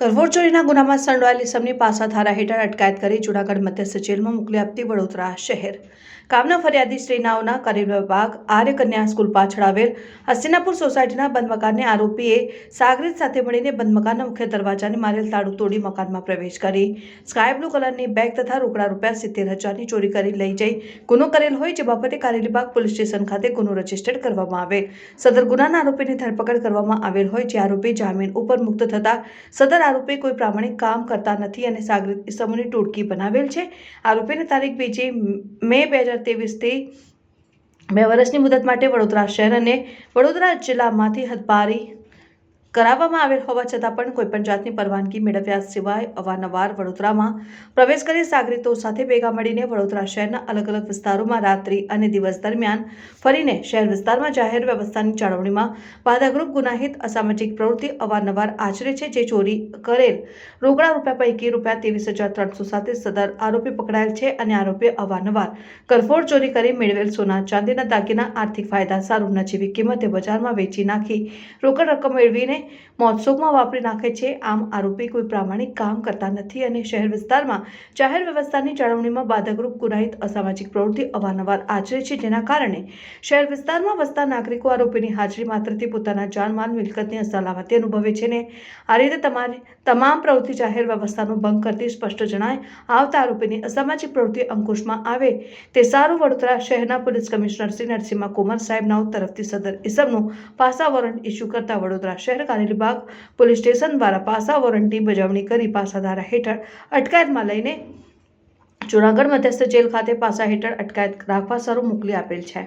કરવોડ ચોરીના ગુનામાં સંડોવાયેલી ઇસમની પાસા ધારા હેઠળ અટકાયત કરી જૂનાગઢ મધ્યસ્થ જેલમાં મોકલી આપતી વડોદરા શહેર. કામના ફરિયાદી શ્રીનાઓના કરેલ વિભાગ આર્ય કન્યા સ્કૂલ પાછળ આવેલ હસ્તિનાપુર સોસાયટીના બંધ મકાનને આરોપીએ સાગરીત સાથે મળીને બંધ મકાનના મુખ્ય દરવાજાને મારેલ તાળું તોડી મકાનમાં પ્રવેશ કરી. સ્કાય બ્લુ કલરની બેગ તથા રોકડા રૂપિયા સિત્તેર હજારની ચોરી કરી લઈ જઈ ગુનો કરેલ હોય જે બાબતે કારેલીબાગ પોલીસ સ્ટેશન ખાતે ગુનો રજીસ્ટર્ડ કરવામાં આવેલ. સદર ગુનાના આરોપીની ધરપકડ કરવામાં આવેલ હોય જે આરોપી જામીન ઉપર મુક્ત થતા સદર આરોપી કોઈ પ્રામાણિક કામ કરતા નથી અને સાગરિત ઇસમોની ટોળકી બનાવેલ છે. આરોપીને તારીખ બીજી મે બે હજાર ત્રેવીસથી બે વર્ષની મુદત માટે વડોદરા શહેર અને વડોદરા જિલ્લામાંથી હદપારી કરાવવામાં આવેલ હોવા છતાં પણ કોઈપણ જાતની પરવાનગી મેળવ્યા સિવાય અવારનવાર વડોદરામાં પ્રવેશ કરી સાગરીતો સાથે ભેગા મળીને વડોદરા શહેરના અલગ અલગ વિસ્તારોમાં રાત્રિ અને દિવસ દરમિયાન ફરીને શહેર વિસ્તારમાં જાહેર વ્યવસ્થાની જાળવણીમાં બાધાગ્રુપ ગુનાહિત અસામાજિક પ્રવૃત્તિ અવારનવાર આચરે છે, જે ચોરી કરેલ રોકડા રૂપિયા પૈકી રૂપિયા ત્રેવીસ હજાર ત્રણસો સાથે સદર આરોપી પકડાયેલ છે અને આરોપી અવારનવાર કરફોડ ચોરી કરી મેળવેલ સોના ચાંદીના દાગીના આર્થિક ફાયદા સારું નજીવી કિંમતે બજારમાં વેચી નાખી રોકડ રકમ મેળવીને મોત્સોકમાં વાપરી નાખે છે. આમ આરોપી કોઈ પ્રામાણિક કામ કરતા નથી અને શહેર વિસ્તારમાં જાહેર વ્યવસ્થાની જાળવણીમાં બાધકરૂપ ગુનાહિત અસામાજિક પ્રવૃત્તિ અવારનવાર આચરે છે. જેના કારણે શહેર વિસ્તારમાં વસતા નાગરિકો આરોપીની હાજરી માત્રથી પોતાના જાનમાલ, મિલકતની સલામતી અનુભવે છે ને આ રીતે તમારી તમામ પ્રવૃત્તિ જાહેર વ્યવસ્થાનો ભંગ કરતી સ્પષ્ટ જણાય આવતા આરોપીની અસામાજિક પ્રવૃત્તિ અંકુશમાં આવે તે સારું વડોદરા શહેરના પોલીસ કમિશનર શ્રી નરસિંહ કુમાર સાહેબના તરફથી સદર ઇસમનું પાસા વોરંટ ઇસ્યુ કરતા વડોદરા શહેર કારેલીબાગ પોલીસ સ્ટેશન દ્વારા પાસા વોરંટી બજાવણી કરી પાસા ધારા હેઠળ અટકાયતમાં લઈને જૂનાગઢ મધ્યસ્થ જેલ ખાતે પાસા હેઠળ અટકાયત રાખવા સરું મોકલી આપેલ છે.